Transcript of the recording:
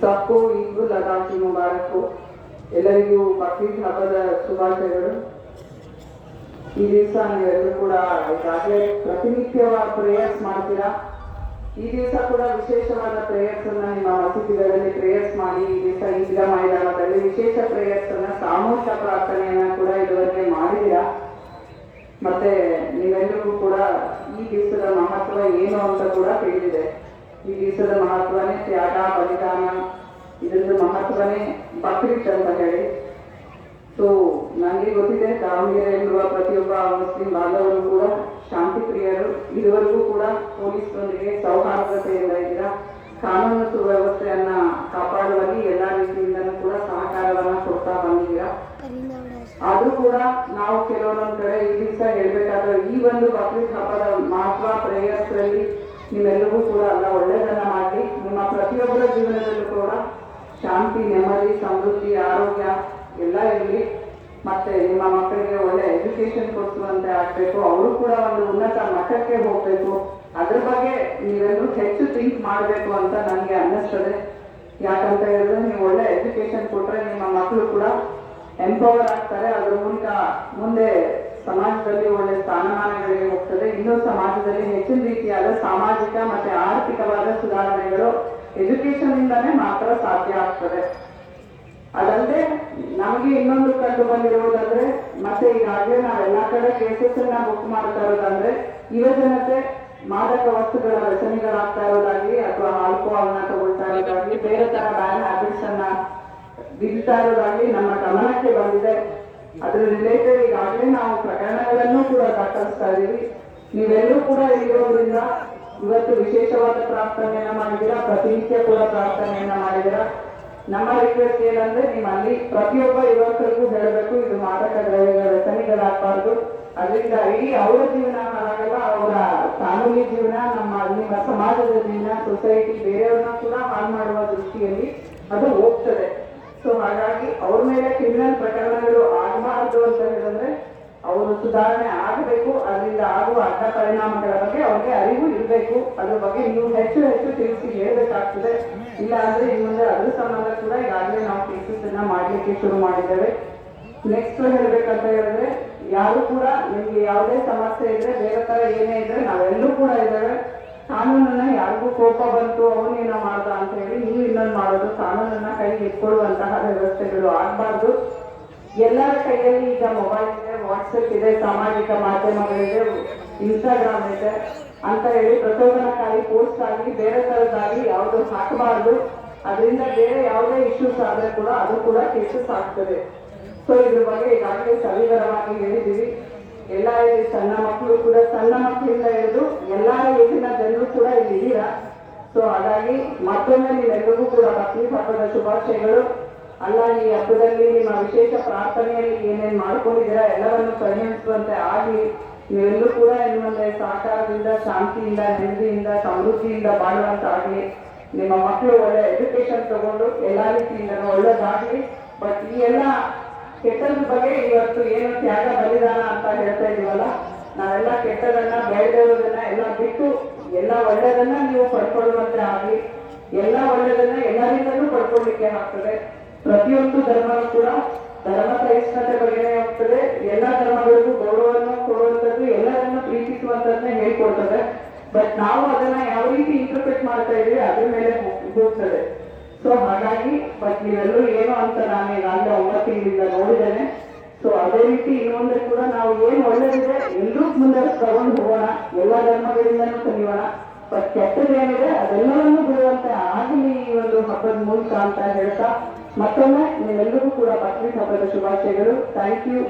सबको ईद ಉಲ್ ಅಜಾ ಕಿ ಮುಬಾರಕ್ ಎಲ್ಲರಿಗೂ ಬಕ್ರೀದ್ ಹಬ್ಬದ ಶುಭಾಶಯಗಳು ಈ ದಿವಸ ನೀವೆಲ್ಲರೂ ಕೂಡ ಈಗಾಗಲೇ ಪ್ರತಿನಿತ್ಯವಾದ ಪ್ರೇಯರ್ಸ್ ಮಾಡ್ತೀರಾ ಈ ದಿವಸ ಕೂಡ ವಿಶೇಷವಾದ ಪ್ರೇಯರ್ಸ್ ಅನ್ನ ನಿಮ್ಮ ಮಸೀದಿಗಳಲ್ಲಿ ಪ್ರೇಯರ್ಸ್ ಮಾಡಿ ಈ ದಿವಸ ಈದ್ಗಾ ಮೈದಾನದಲ್ಲಿ ವಿಶೇಷ ಪ್ರೇಯರ್ಸ್ ಅನ್ನ ಸಾಮೂಹಿಕ ಪ್ರಾರ್ಥನೆಯನ್ನ ಕೂಡ ಇದುವರೆಗೆ ಮಾಡಿದ್ದೀರಾ ಮತ್ತೆ ನೀವೆಲ್ಲರಿಗೂ ಕೂಡ ಈ ದಿವಸದ ಮಹತ್ವ ಏನು ಅಂತ ಕೂಡ ತಿಳಿದಿದೆ ಈ ದಿವಸದ ಮಹತ್ವನೇ ತ್ಯಾಗ, ಬಲಿದಾನ ಇದರದ್ದು ಮಹತ್ವನೇ ಬಕ್ರೀದ್ ಅಂತ ಹೇಳಿ. ಸೊ ನನಗೆ ಗೊತ್ತಿದೆ ದಾವಣಗೆರೆಯಲ್ಲಿರುವ ಪ್ರತಿಯೊಬ್ಬ ಮುಸ್ಲಿಂ ಬಾಂಧವರು ಕೂಡ ಶಾಂತಿ ಪ್ರಿಯರು ಇದುವರೆಗೂ ಕೂಡ ಪೊಲೀಸರೊಂದಿಗೆ ಸೌಹಾರ್ದತೆಯಿಂದ ಇದ್ದೀರಾ? ಕಾನೂನು ಸುವ್ಯವಸ್ಥೆಯನ್ನ ಕಾಪಾಡುವಲ್ಲಿ ಎಲ್ಲಾ ರೀತಿಯಿಂದಲೂ ಕೂಡ ಸಹಕಾರವನ್ನ ಕೊಡ್ತಾ ಬಂದಿದ್ದೀರಾ? ಆದ್ರೂ ಕೂಡ ನಾವು ಕೆಲವೊಂದೊಂದ್ ಕಡೆ ಈ ದಿವಸ ಹೇಳ್ಬೇಕಾದ್ರೆ ಈ ಒಂದು ಬಕ್ರೀದ್ ಹಬ್ಬದ ಮಹತ್ವ ಪ್ರೇಯರ್ಸ್ ನಿಮ್ಮೆಲ್ಲರಿಗೂ ಕೂಡ ಅಲ್ಲ ಒಳ್ಳೇದನ್ನ ಮಾಡಿ ನಿಮ್ಮ ಪ್ರತಿಯೊಬ್ಬರ ಜೀವನದಲ್ಲೂ ಕೂಡ ಶಾಂತಿ, ನೆಮ್ಮದಿ, ಸಮೃದ್ಧಿ, ಆರೋಗ್ಯ ಎಲ್ಲ ಇರಲಿ. ಮತ್ತೆ ನಿಮ್ಮ ಮಕ್ಕಳಿಗೆ ಒಳ್ಳೆ ಎಜುಕೇಶನ್ ಕೊಡಿಸುವಂತೆ ಆಗ್ಬೇಕು. ಅವರು ಕೂಡ ಒಂದು ಉನ್ನತ ಮಟ್ಟಕ್ಕೆ ಹೋಗ್ಬೇಕು. ಅದ್ರ ಬಗ್ಗೆ ನೀವೆಲ್ಲರೂ ಹೆಚ್ಚು ಥಿಂಕ್ ಮಾಡಬೇಕು ಅಂತ ನನಗೆ ಅನ್ನಿಸ್ತದೆ. ಯಾಕಂತ ಹೇಳಿದ್ರೆ ನೀವು ಒಳ್ಳೆ ಎಜುಕೇಶನ್ ಕೊಟ್ಟರೆ ನಿಮ್ಮ ಮಕ್ಕಳು ಕೂಡ ಎಂಪವರ್ ಆಗ್ತಾರೆ. ಅದ್ರ ಮೂಲಕ ಮುಂದೆ ಸಮಾಜದಲ್ಲಿ ಒಳ್ಳೆ ಸ್ಥಾನಮಾನಗಳಿಗೆ ಹೋಗ್ತದೆ. ಇನ್ನೂ ಸಮಾಜದಲ್ಲಿ ಹೆಚ್ಚಿನ ರೀತಿಯಾದ ಸಾಮಾಜಿಕ ಮತ್ತೆ ಆರ್ಥಿಕವಾದ ಸುಧಾರಣೆಗಳು ಎಜುಕೇಶನ್ ಇಂದಾನೇ ಮಾತ್ರ ಸಾಧ್ಯ ಆಗ್ತದೆ. ಅದಲ್ಲದೆ ನಮಗೆ ಇನ್ನೊಂದು ಕಂಡು ಬಂದಿರುವುದಂದ್ರೆ, ಮತ್ತೆ ಈಗಾಗಲೇ ನಾವೆಲ್ಲಾ ಕಡೆ ಕೇಸಸ್ ಅನ್ನ ಬುಕ್ ಮಾಡ್ತಾ ಇರೋದಂದ್ರೆ ಯುವ ಜನತೆ ಮಾದಕ ವಸ್ತುಗಳ ರಚನೆಗಳಾಗ್ತಾ ಇರೋದಾಗ್ಲಿ, ಅಥವಾ ಆಲ್ಕೋಹಾಲ್ನ ತಗೊಳ್ತಾ ಇರೋದಾಗ್ಲಿ, ಬೇರೆ ತರ ಬ್ಯಾಡ್ ಹ್ಯಾಬಿಟ್ಸ್ ಅನ್ನ ಇರೋದಾಗ್ಲಿ ನಮ್ಮ ಗಮನಕ್ಕೆ ಬಂದಿದೆ. ಅದ್ರ ರಿಲೇಟೆಡ್ ಈಗಾಗಲೇ ನಾವು ಪ್ರಕರಣಗಳನ್ನು ಕೂಡ ದಾಖಲಿಸ್ತಾ ಇದ್ದೀವಿ. ನೀವೆಲ್ಲರೂ ಕೂಡ ಇರೋದ್ರಿಂದ ಇವತ್ತು ವಿಶೇಷವಾದ ಪ್ರಾರ್ಥನೆಯನ್ನ ಮಾಡಿದ್ದೀರಾ? ಪ್ರತಿನಿತ್ಯ ಕೂಡ ಪ್ರಾರ್ಥನೆಯನ್ನ ಮಾಡಿದ್ದೀರಾ? ನಮ್ಮ ರಿಕ್ವೆಸ್ಟ್ ಏನಂದ್ರೆ ನಿಮ್ಮ ಅಲ್ಲಿ ಪ್ರತಿಯೊಬ್ಬ ಯುವಕರಿಗೂ ಹೇಳಬೇಕು, ಇದು ಮಾದಕ ದ್ರವ್ಯಗಳ ವ್ಯಸನಿಗಳಾಗಬಾರ್ದು. ಅದರಿಂದ ಇಡೀ ಅವರ ಜೀವನ ಹಾಳಾಗಲ್ಲ, ಅವರ ಫ್ಯಾಮಿಲಿ ಜೀವನ, ನಮ್ಮ, ನಿಮ್ಮ ಸಮಾಜದ ಜೀವನ ಸೊಸೈಟಿ ಬೇರೆಯವ್ರನ್ನ ಕೂಡ ಹಾಳು ಮಾಡುವ ದೃಷ್ಟಿಯಲ್ಲಿ ಅದು ಹೋಗ್ತದೆ. ಸೊ ಹಾಗಾಗಿ ಅವ್ರ ಮೇಲೆ ಕ್ರಿಮಿನಲ್ ಪ್ರಕರಣಗಳು ಅಂತ ಹೇಳಿದ್ರೆ ಅವರು ಸುಧಾರಣೆ ಆಗಬೇಕು, ಅದರಿಂದ ಆಗುವ ಅಡ್ಡ ಪರಿಣಾಮಗಳ ಬಗ್ಗೆ ಅವ್ರಿಗೆ ಅರಿವು ಇರಬೇಕು. ಅದ್ರ ಬಗ್ಗೆ ನೀವು ಹೆಚ್ಚು ಹೆಚ್ಚು ತಿಳಿಸಿ ಹೇಳಬೇಕಾಗ್ತದೆ. ಇಲ್ಲ ಅಂದ್ರೆ ಈ ಮುಂದೆ ಅದ್ರ ಸಂಬಂಧ ಕೂಡ ಈಗಾಗಲೇ ನಾವು ಕೇಸಸ್ ಅನ್ನ ಮಾಡ್ಲಿಕ್ಕೆ ಶುರು ಮಾಡಿದ್ದೇವೆ. ನೆಕ್ಸ್ಟ್ ಹೇಳ್ಬೇಕಂತ ಹೇಳಿದ್ರೆ, ಯಾರು ಕೂಡ ನಿಮ್ಗೆ ಯಾವುದೇ ಸಮಸ್ಯೆ ಇದ್ರೆ, ಬೇರೆ ತರ ಏನೇ ಇದ್ರೆ ನಾವೆಲ್ಲರೂ ಕೂಡ ಇದ್ದೇವೆ. ಕಾನೂನನ್ನ ಯಾರಿಗೂ ಕೋಪ ಬಂತು ಅವನೇನೋ ಮಾಡ್ದ ಅಂತ ಹೇಳಿ, ನೀವು ಇನ್ನೊಂದು ಮಾಡೋದು, ಕಾನೂನನ್ನ ಕೈಗೆ ಇಟ್ಕೊಳ್ಳುವಂತಹ ವ್ಯವಸ್ಥೆಗಳು ಆಗ್ಬಾರ್ದು. ಎಲ್ಲರ ಕೈಯಲ್ಲಿ ಈಗ ಮೊಬೈಲ್ ಇದೆ ವಾಟ್ಸಪ್ ಇದೆ, ಸಾಮಾಜಿಕ ಮಾಧ್ಯಮಗಳಿದೆ ಇನ್ಸ್ಟಾಗ್ರಾಮ್ ಇದೆ ಅಂತ ಹೇಳಿ ಪ್ರಚೋದನಕಾರಿ ಪೋಸ್ಟ್ ಆಗಲಿ ಬೇರೆ ಥರದ್ದಾಗಿ ಯಾವುದು ಹಾಕಬಾರ್ದು. ಅದರಿಂದ ಬೇರೆ ಯಾವುದೇ ಇಶ್ಯೂಸ್ ಆದರೆ ಕೂಡ ಅದು ಕೂಡ ಕೇಸಸ್ ಆಗ್ತದೆ. ಸೊ ಇದ್ರ ಬಗ್ಗೆ ಈಗಾಗಲೇ ಸವಿವರವಾಗಿ ಹೇಳಿದೀವಿ ಎಲ್ಲ ಸಣ್ಣ ಮಕ್ಕಳು ಕೂಡ ಸಣ್ಣ ಮಕ್ಕಳಿಂದ ಹಿಡಿದು ಎಲ್ಲ ಏಜಿನ ಜನರು ಕೂಡ ಇಲ್ಲಿ ಇದ್ದೀರಾ? ಸೊ ಹಾಗಾಗಿ ಮತ್ತೊಮ್ಮೆ ನೀವೆಲ್ಲರಿಗೂ ಕೂಡ ಬಕ್ರೀದ್ ಹಬ್ಬದ ಶುಭಾಶಯಗಳು. ಅಲ್ಲ, ಈ ಹಬ್ಬದಲ್ಲಿ ನಿಮ್ಮ ವಿಶೇಷ ಪ್ರಾರ್ಥನೆಯಲ್ಲಿ ಏನೇನು ಮಾಡ್ಕೊಂಡಿದ್ದೀರಾ? ಎಲ್ಲವನ್ನು ಪರಿಹರಿಸುವಂತೆ ಆಗಲಿ ನೀವೆಲ್ಲರೂ ಕೂಡ ಏನು ಮುಂದೆ ಸಹಕಾರದಿಂದ, ಶಾಂತಿಯಿಂದ, ನೆಮ್ಮದಿಯಿಂದ, ಸಮೃದ್ಧಿಯಿಂದ ಬಾಳುವಂತ ಆಗ್ಲಿ ನಿಮ್ಮ ಮಕ್ಕಳು ಒಳ್ಳೆ ಎಜುಕೇಶನ್ ತಗೊಂಡು ಎಲ್ಲ ರೀತಿಯಿಂದ ಒಳ್ಳೇದಾಗ್ಲಿ. ಬಟ್ ಈ ಎಲ್ಲ ಕೆಟ್ಟದ ಬಗ್ಗೆ ಇವತ್ತು ಏನು ತ್ಯಾಗ, ಬಲಿದಾನ ಅಂತ ಹೇಳ್ತಾ ಇದೀವಲ್ಲ, ನಾವೆಲ್ಲ ಕೆಟ್ಟದನ್ನ, ಬೇಡದಿರೋದನ್ನ ಎಲ್ಲ ಬಿಟ್ಟು ಎಲ್ಲ ಒಳ್ಳೇದನ್ನ ನೀವು ಪಡ್ಕೊಳ್ಳುವಂತೆ ಆಗಲಿ. ಎಲ್ಲ ಒಳ್ಳೇದನ್ನ ಎಲ್ಲರಿಂದಲೂ ಪಡ್ಕೊಳ್ಳಿಕ್ಕೆ ಆಗ್ತದೆ. ಪ್ರತಿಯೊಂದು ಧರ್ಮವೂ ಕೂಡ ಧರ್ಮ ಸಹಿಷ್ಣುತೆ ಬಗ್ಗೆನೇ ಆಗ್ತದೆ. ಎಲ್ಲ ಧರ್ಮಗಳಿಗೂ ಗೌರವವನ್ನು ಕೊಡುವಂಥದ್ದು, ಎಲ್ಲರನ್ನ ಪ್ರೀತಿಸುವಂತದನ್ನೇ ಹೇಳ್ಕೊಡ್ತದೆ. ಬಟ್ ನಾವು ಅದನ್ನ ಯಾವ ರೀತಿ ಇಂಟರ್ಪ್ರಿಟ್ ಮಾಡ್ತಾ ಇದೀವಿ ಅದ್ರ ಮೇಲೆ ಹೋಗ್- ಹೋಗ್ತದೆ. ಸೊ ಹಾಗಾಗಿ ಬಟ್ ನೀವೆಲ್ಲರೂ ಏನು ಅಂತ ನಾನು ಈಗಾಗಲೇ ಒಂಬತ್ತು ನೋಡಿದ್ದೇನೆ. ಸೊ ಅದೇ ರೀತಿ ಇನ್ನೊಂದ್ರೆ ಕೂಡ ನಾವು ಏನು ಒಳ್ಳೇದಿದೆ ಎಲ್ಲರೂ ಮುಂದೆ ತಗೊಂಡು ಹೋಗೋಣ. ಎಲ್ಲ ಧರ್ಮಗಳಿಂದನೂ ಕಲಿಯೋಣ. ಬಟ್ ಕೆಟ್ಟದೇನಿದೆ ಅದೆಲ್ಲವನ್ನೂ ಬಿಡುವಂತೆ ಆಗಲಿ ಈ ಒಂದು ಹಬ್ಬದ ಮೂಲಕ ಅಂತ ಹೇಳ್ತಾ ಮತ್ತೊಮ್ಮೆ ನಿಮ್ಮೆಲ್ಲರಿಗೂ ಕೂಡ ಬಕ್ರೀದ್ ಹಬ್ಬದ ಶುಭಾಶಯಗಳು. Thank you